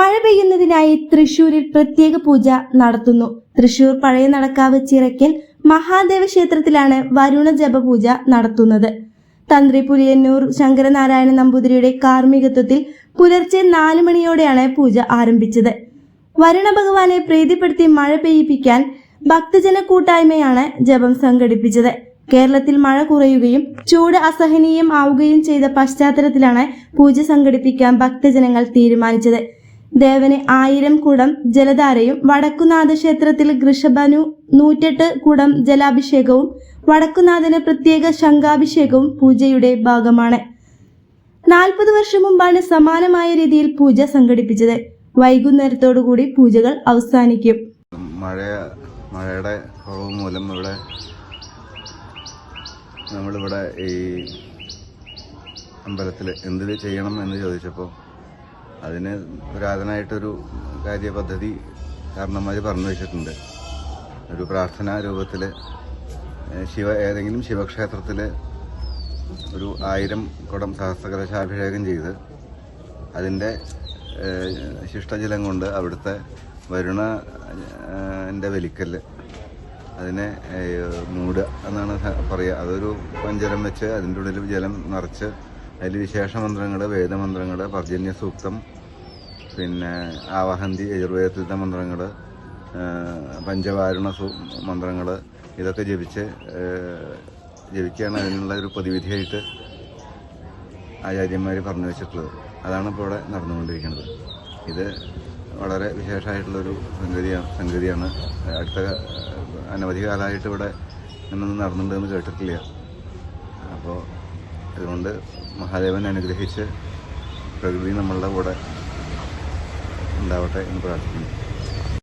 മഴ പെയ്യുന്നതിനായി തൃശൂരിൽ പ്രത്യേക പൂജ നടത്തുന്നു. തൃശൂർ പഴയ നടക്കാവ് ചിറക്കൽ മഹാദേവ ക്ഷേത്രത്തിലാണ് വരുണ ജപപൂജ നടത്തുന്നത്. തന്ത്രി പുലിയന്നൂർ ശങ്കരനാരായണ നമ്പൂതിരിയുടെ കാർമ്മികത്വത്തിൽ പുലർച്ചെ നാല് മണിയോടെയാണ് പൂജ ആരംഭിച്ചത്. വരുണ ഭഗവാനെ പ്രീതിപ്പെടുത്തി മഴ പെയ്യിപ്പിക്കാൻ ഭക്തജന കൂട്ടായ്മയാണ് ജപം സംഘടിപ്പിച്ചത്. കേരളത്തിൽ മഴ കുറയുകയും ചൂട് അസഹനീയം ആവുകയും ചെയ്ത പശ്ചാത്തലത്തിലാണ് പൂജ സംഘടിപ്പിക്കാൻ ഭക്തജനങ്ങൾ തീരുമാനിച്ചത്. ദേവന് ആയിരം കുടം ജലധാരയും വടക്കുനാഥ ക്ഷേത്രത്തിൽ ഋഷഭനു നൂറ്റെട്ട് കുടം ജലാഭിഷേകവും വടക്കുനാഥന് പ്രത്യേക ശംഖാഭിഷേകവും പൂജയുടെ ഭാഗമാണ്. നാൽപ്പത് വർഷം മുമ്പാണ് സമാനമായ രീതിയിൽ പൂജ സംഘടിപ്പിച്ചത്. വൈകുന്നേരത്തോടുകൂടി പൂജകൾ അവസാനിക്കും. മഴ മഴയുടെ കുറവ് മൂലം ഇവിടെ നമ്മളിവിടെ ഈ അമ്പലത്തിൽ എന്ത് ചെയ്യണം എന്ന് ചോദിച്ചപ്പോൾ അതിന് പുരാതനമായിട്ടൊരു കാര്യപദ്ധതി കാരണന്മാർ പറഞ്ഞു വെച്ചിട്ടുണ്ട്. ഒരു പ്രാർത്ഥനാ രൂപത്തിൽ ശിവ ഏതെങ്കിലും ശിവക്ഷേത്രത്തിൽ ഒരു ആയിരം കുടം സഹസ്രകലശാഭിഷേകം ചെയ്ത് അതിന്റെ ശിഷ്ടജലം കൊണ്ട് അവിടുത്തെ വരുണ എന്റെ വലിക്കല്ല് അതിനെ മൂടുക എന്നാണ് പറയുക അതൊരു പഞ്ചരം വെച്ച് അതിന്റെ ഉള്ളിൽ ജലം നിറച്ച് അതിൽ വിശേഷ മന്ത്രങ്ങൾ വേദമന്ത്രങ്ങൾ പർജന്യ സൂക്തം പിന്നെ ആവാഹന്തി യജുർവേദത്തിലത്തെ മന്ത്രങ്ങൾ പഞ്ചവാരുണ സൂ മന്ത്രങ്ങൾ ഇതൊക്കെ ജപിച്ച് ജപിക്കുകയാണ് അതിനുള്ള ഒരു പ്രതിവിധിയായിട്ട് ആചാര്യന്മാർ പറഞ്ഞു വെച്ചിട്ടുള്ളത്. അതാണ് ഇപ്പോൾ ഇവിടെ നടന്നുകൊണ്ടിരിക്കുന്നത്. ഇത് വളരെ വിശേഷമായിട്ടുള്ളൊരു സംഗതിയാണ് സംഗതിയാണ്. അടുത്ത അനവധി കാലമായിട്ട് ഇവിടെ ഇന്നൊന്നും നടന്നിട്ടുണ്ടെന്ന് കേട്ടിട്ടില്ല. അപ്പോൾ അതുകൊണ്ട് മഹാദേവൻ അനുഗ്രഹിച്ച് പ്രകൃതി നമ്മളുടെ കൂടെ ഉണ്ടാവട്ടെ എന്ന് പ്രാർത്ഥിക്കുന്നു.